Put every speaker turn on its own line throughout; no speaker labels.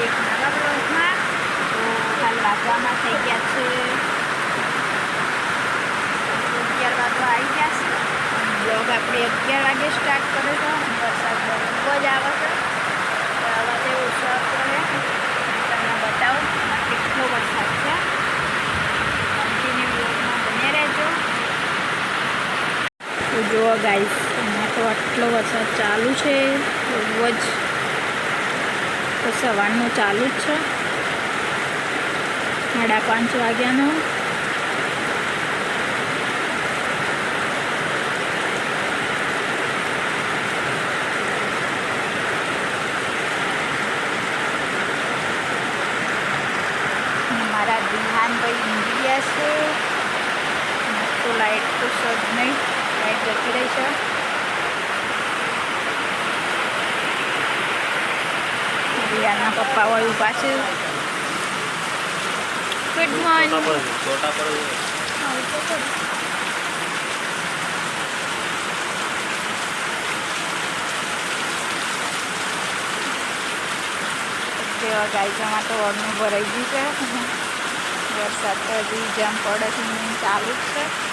એક નવા બ્લોગમાં તો હાલ વાગવામાં થઈ ગયા છે અગિયાર વાગવા આવી ગયા છે બ્લોગ આપણે અગિયાર વાગે સ્ટાર્ટ કર્યો હતો વરસાદ ખૂબ જ આવે છે આવા તે ઓછો પડે તમને બતાવો કેટલો વરસાદ છે કન્ટિન્યુ બ્લોગમાં બને રહેજો તો જુઓ ગાઈસ તો આટલો વરસાદ ચાલુ છે, બહુ જ તો સવારનું ચાલુ જ છે. સાડા પાંચ વાગ્યાનો. મારા દિહાનભાઈ ઊંઘી ગયા છે. તો લાઈટ તો સજ નહીં લાઈટ જતી રહી છે. રિયાના પપ્પા હોય ઊભા છે ગુડ મોર્નિંગ ગાયચામાં તો ઓરનું ભરાઈ ગયું છે. વરસાદ તો હજી જેમ પડે છે, ચાલુ જ છે.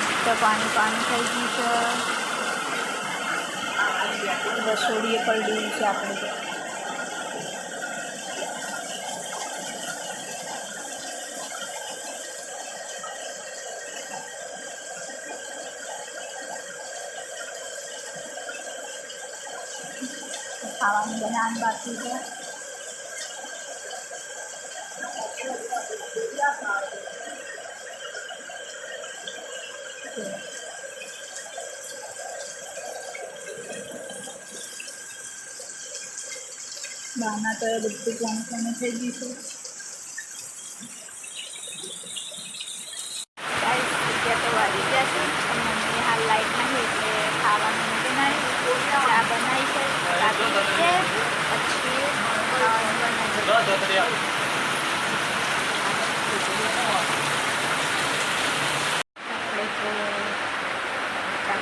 બધા પાણી પાણી થઈ ગયું છે. રસોડીએ પડી છે આપણે ખાવાનું બનાવવાનું બાકી છે. બહારના તો એ બધું કોણ કોણ થઈ ગયું છે?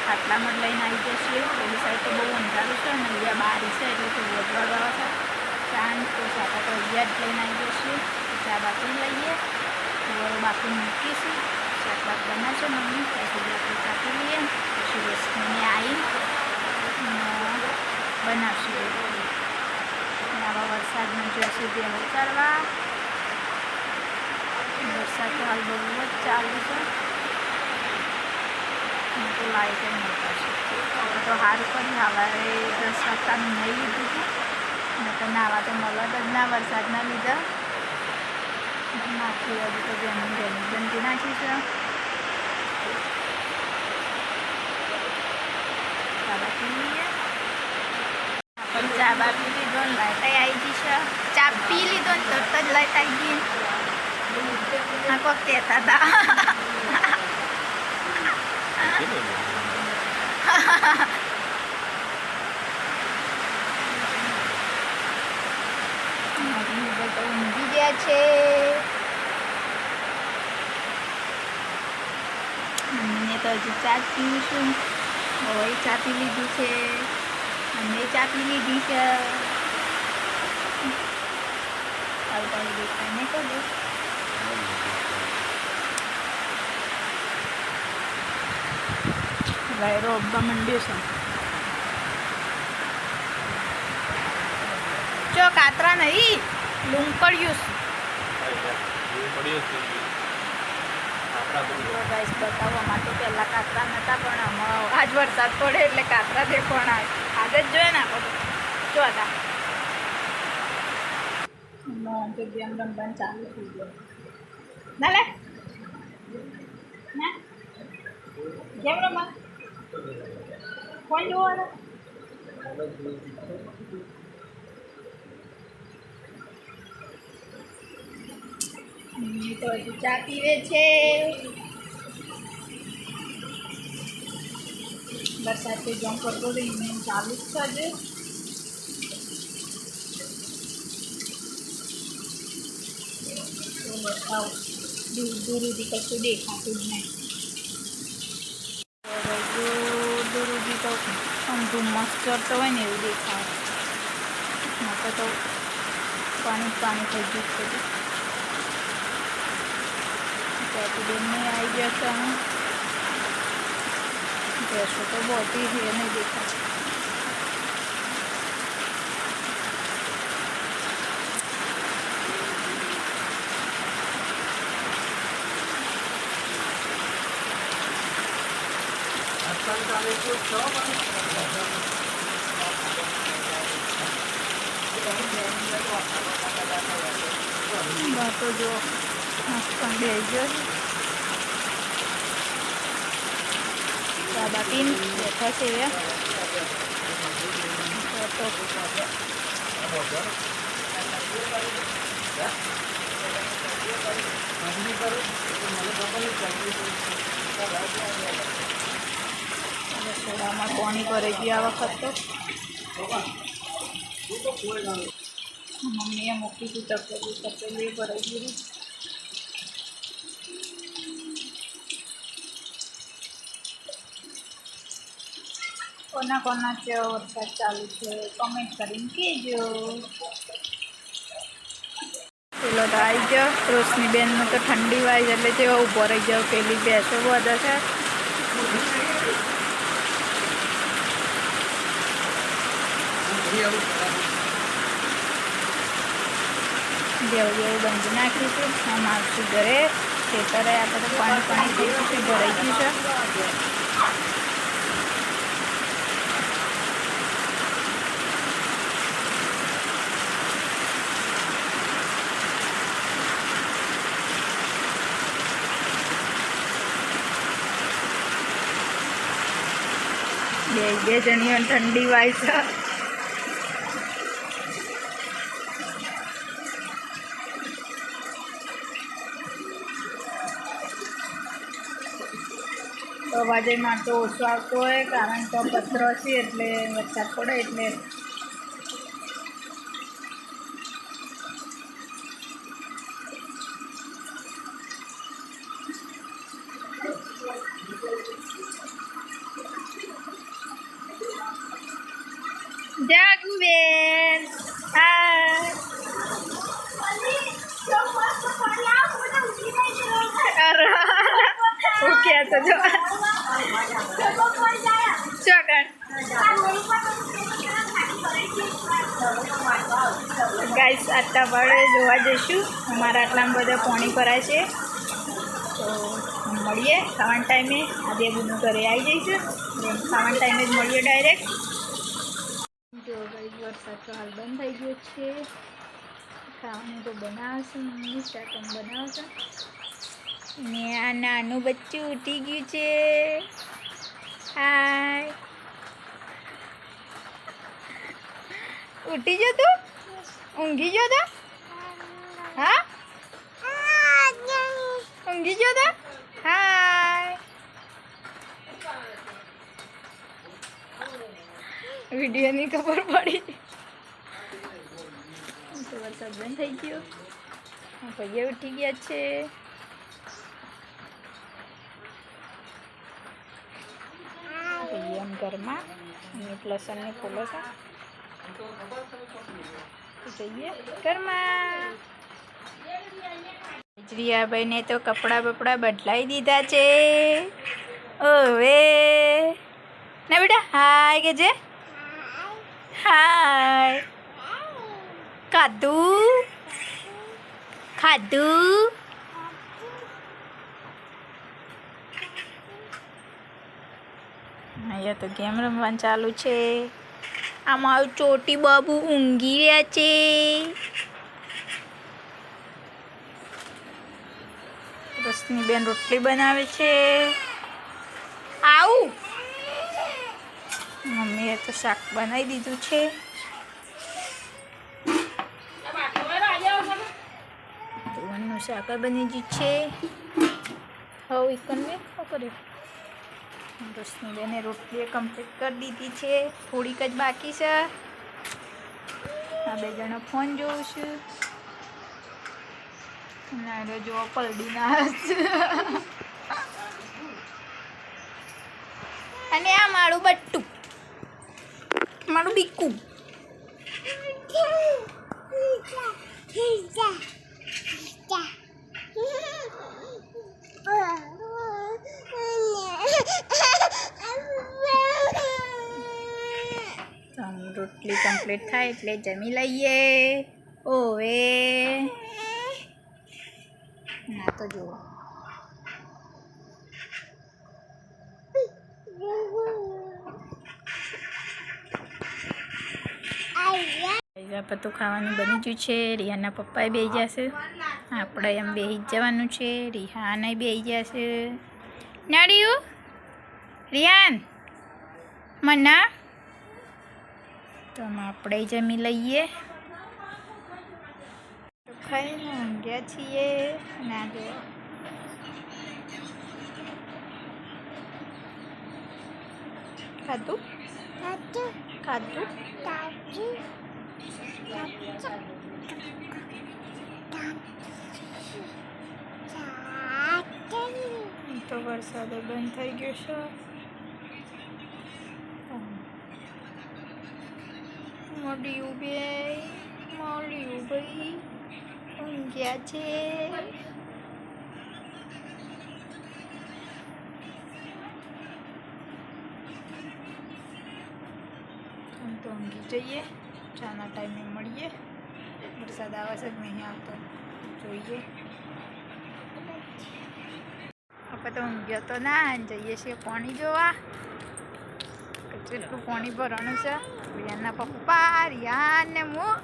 ખાટલામાં લઈને આવી જઈએ પેલી સાઈડ તો બહુ અંધારું છે અને અહીંયા બારી છે એટલે થોડું વધવા ગાવા છે. શાંત તો સાતા તો જ લઈને આવી જઈએ ચા બાકી લઈએ. તો બાકી મૂકીશું. શાક બાક બનાવશે મમ્મી. સુધી આપણે ચા પી લઈએ. પછી રસમીને આવી બનાવશે આવા વરસાદમાં જશે તે ઉતારવા, વરસાદ તો હાલ બહુ જ ચાલુ છે. હું તો લાઈટ જ નહોતા. છે તો સારું કરી સવારે દસ વાગતાનું નહીં લીધું હતું. તો નાવા તો મળત જ ના, વરસાદના લીધા નાખી હજુ તો જમીન જમીન બનતી નાખી છે ચા બા પી લીધો ને આવી ગઈ છે. ચા પી લીધો ને તરત જ લાઈટ આવી ગઈ. મમ્મી બધા ગયા છે. મમ્મીને તો હજી ચા પીવું છું. હવે ચા પી લીધી છે. અમે ચા પી લીધી છે. આવતા દેખાય નહીં કહું વાયરો અબ્બા છે ચો, કાતરા નહીં. લૂંકડ્યું ગાઈસ બતાવવા માટે પહેલાં કાતરા નહોતા પણ આમાં આજ વરસાદ પડે એટલે કાતરા દેખવાના આજે જ જોઈએ ને આપણે જો હતા તો. ગેમ રમવાનું ચાલુ થઈ ગયું. ના લે ના. ગેમ રમવા? કોણ જોવાનું? તો હજુ ચા પીવે છે. વરસાદ તો જેમ પડતો ચાલુ જ છે તો બતાવો, દૂર દૂર સુધી કશું દેખાતું જ નહીં. તો હજુ તો આમ મસ્ત ચડતો હોય ને એવું દેખાય. નકર તો પાણી પાણી થઈ ગયું ત્યાંથી બેનને આવી ગયા છે અમે ભેંસો તો બહોતી છે નહીં દેખાય બહાર તો જો દાદા પીન બેઠા છે રસોડામાં પાણી ભરાઈ ગયા વખત તો મમ્મીએ મૂકી હતી તપેલી તપેલી ભરાઈ ગયું કોના કોના છે, વરસાદ ચાલુ છે કોમેન્ટ કરીને કહેજો. પેલો તો આવી ગયો રોશની બેનનું તો ઠંડી વાય એટલે જેવો ઊભો રહી ગયો પેલી બેસો બધા છે. જેવું જેવું બંધ નાખ્યું છે. આમ આવશું ઘરે. ખેતરે આપણે પાણી પાણી થઈ ભરાઈ ગયું છે. બે બે જણીઓ ઠંડી વાય છે. તો અવાજમાં તો ઓછો આવતો હોય, કારણ કે પથરો છે એટલે વરસાદ પડે એટલે જાગુબેન હા અરે ઓકે તો જો ચોકડ આટલા પડે જોવા જઈશું. અમારા આટલામાં બધા પાણી ભરાય છે. તો મળીએ. ખાવાના ટાઈમે આજે બધું ઘરે આવી જઈશું. એટલે ટાઈમે જ મળીએ ડાયરેક્ટ જો ભાઈ, વરસાદ તો હાલ બંધ થઈ ગયો છે. ખાવાનું તો બનાવશું, મમ્મી શાકમ બનાવશું. ને આ નાનું બચ્ચું ઉઠી ગયું છે. હાય. ઉઠી જતું ઊંઘી ગયો તો? હા? ઊંઘી ગયો તો? હાય. વિડીયોની ખબર પડી. તો વરસાદ બંધ થઈ ગયો. ભાઈએ ઉઠી ગયા છે. એમ ઘરમાં. અને લસણને ફૂલો છે. જઈએ. ઘરમાં. રિયાભાઈને તો કપડાં બપડા બદલાઈ દીધા છે. ઓવે. ના બેટા, હાય કે જે હાય. ખાધું? ખાધું? અહીંયા તો ગેમ રમવાનું ચાલુ છે. આમાં ચોટી બાબુ ઊંઘી રહ્યા છે. રસની બેન રોટલી બનાવે છે. આવું. મમ્મીએ તો શાક બનાવી દીધું છે. તુવરનું શાક બની ગયું છે. હવે કર્યું. રસની બેને રોટલી કમ્પ્લીટ કરી દીધી છે. થોડીક જ બાકી છે. આ બે જણા ફોન જોઉં છું ના જો પલડીના અને આ મારું બટ્ટું. મારું બીકું તો આમ રોટલી કમ્પ્લીટ થાય એટલે જમી લઈએ. ઓવે. ના તો જુઓ. પત્તું ખાવાનું બની ગયું છે. રિહાના પપ્પાએ બે જશે આપણે એમ બેહી જવાનું છે. રિહાને બે જશે નાડિયું રિયાન મના તો આમાં આપણે જમી લઈએ. તો ખાઈને ઊંઘ્યા છીએ. ના જો ખાધું? ખાધું. તો વરસાદ બંધ થઈ ગયો છે. મોડિયું બે મોડિયું ભાઈ ઊંઘ્યા છે. આમ તો ઊંઘી જઈએ, ચાના ટાઈમે મળીએ. વરસાદ આવે છે નહીં આવતો, જોઈએ. આપણે તો ઊંઘ્યો તો ના, જઈએ છીએ પાણી જોવા. કેટલું પાણી ભરવાનું છે. રિયાનના પપ્પા રિયાન ને હું.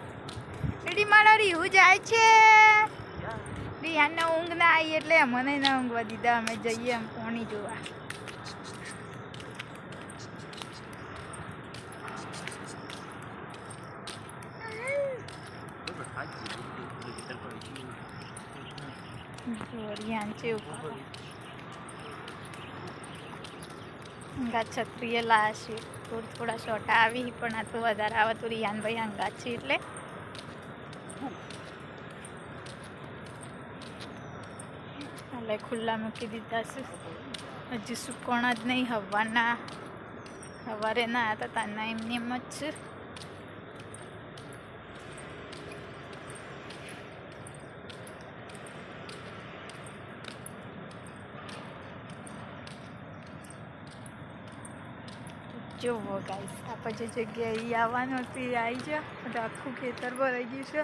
એડી મારો રીહુ જાય છે. રિયાનને ઊંઘ ના આવી એટલે મને ના ઊંઘવા દીધા. અમે જઈએ એમ પાણી જોવા. રિયાન છે ઉપર. થોડા થોડા શોટા આવી, પણ આ તો વધારે આવે તો રિયાનભાઈ અંગાત છે એટલે. એટલે ખુલ્લા મૂકી દીધા છે. હજી સુકોણ જ નહીં, હવાના સવારે ના હતા, તાના એમને એમ જ છે. જુઓ ગાઈસ આપણે જે જગ્યાએ આવવાનું હતી આવી જા. એટલે આખું ખેતર ભરાઈ ગયું છે.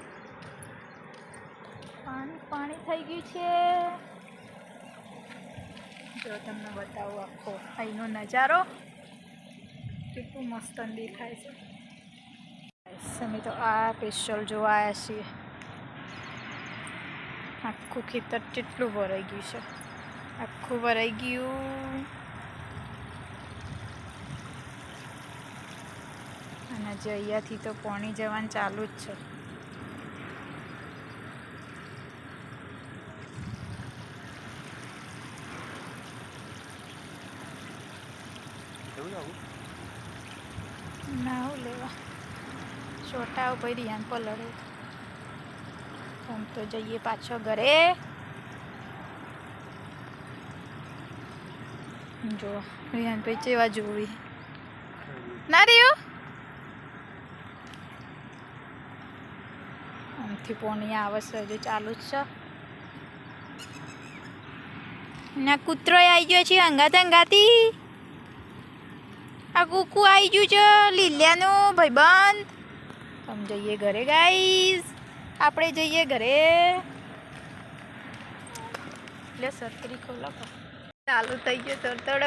પાણી પાણી થઈ ગયું છે. જો, તમને બતાવું આખો અહીંનો નજારો. કેટલું મસ્ત દેખાય છે. અમે તો આ સ્પેશિયલ જોવા આવ્યા છીએ. આખું ખેતર કેટલું ભરાઈ ગયું છે. આખું ભરાઈ ગયું. અને જે અહીંયાથી તો પોણી જવાનું ચાલુ જ છે. ના લેવા. છોટા ભાઈ રિયાન પર લડે. આમ તો જઈએ પાછો ઘરે. જો રિયાન ભાઈ ચેવા જોવી. ના રહ્યું? આમથી પોણી આવે હજુ ચાલુ જ છે. ના, કૂતરો આવી ગયો છે અંગાત અંગાતી આ કુકુ આવી ગયું છે, લીલિયાનું ભાઈબંધ. આમ જઈએ ઘરે ગાઈસ આપણે જઈએ ઘરે. એટલે સત્રી ખોલો ચાલુ થઈ ગયો તરતડ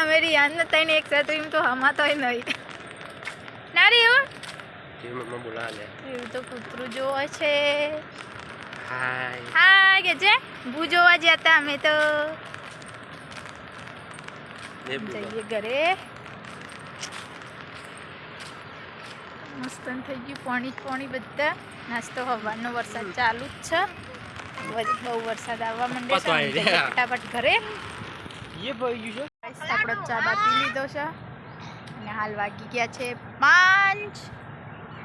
અમે રિયાન ને તઈને એક એમ તો હમાતોય નહીં. ના રે એવું
જે મમ્મા બોલાવે
એવું તો કૂતરું જોવે છે
હાય
હાય કે છે ભૂ જોવા ગયા હતા અમે તો જઈએ ઘરે મસ્ત થઈ ગયું પાણી પાણી બધા નાસ્તો હવાનો વરસાદ ચાલુ જ છે બહુ વરસાદ આવવા માંડે છે. ફટાફટ ઘરે
એ ભાઈ ગયું
છે આપણો ચા બા પી લીધો છે અને હાલ વાગી ગયા છે પાંચ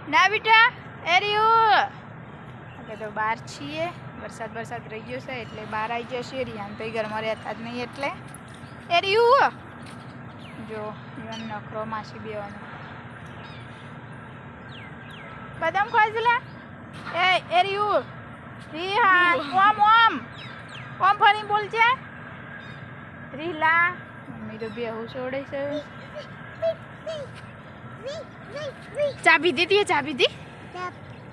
ના બેટા એરિયું આપણે તો બહાર છીએ. વરસાદ વરસાદ રહી ગયો છે એટલે બહાર આવી જશે. રિયાન તો ઘરમાં રહેતા જ નહીં એટલે. એરિયું જો ઈવન નખરો માસી બેવાનો. બદામ છે એ એરિયું હા ઓમ ઓમ. ઓમ ફરી બોલજે રી રીલા મમ્મી તો બેહું છોડે છે. ચા પીધી તી ચા પીધી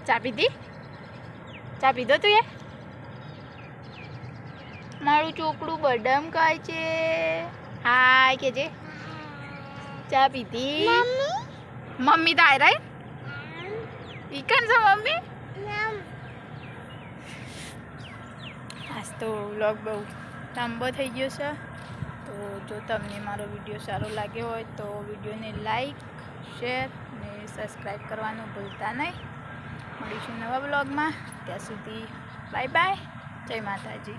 ચા પીધી ચા દો તું એ. મારું ચોકડું બડમ કાય છે. હાય કે જે ચા પીધી મમ્મી તો આયરાય ઈ કન છે મમ્મી? આજ તો વ્લોગ બહુ લાંબો થઈ ગયો છે. તો જો તમને મારો વીડિયો સારો લાગ્યો હોય તો વિડીયોને લાઈક શેર સબસ્ક્રાઈબ કરવાનું ભૂલતા નહીં. મળીશું નવા બ્લોગમાં. ત્યાં સુધી બાય બાય. જય માતાજી.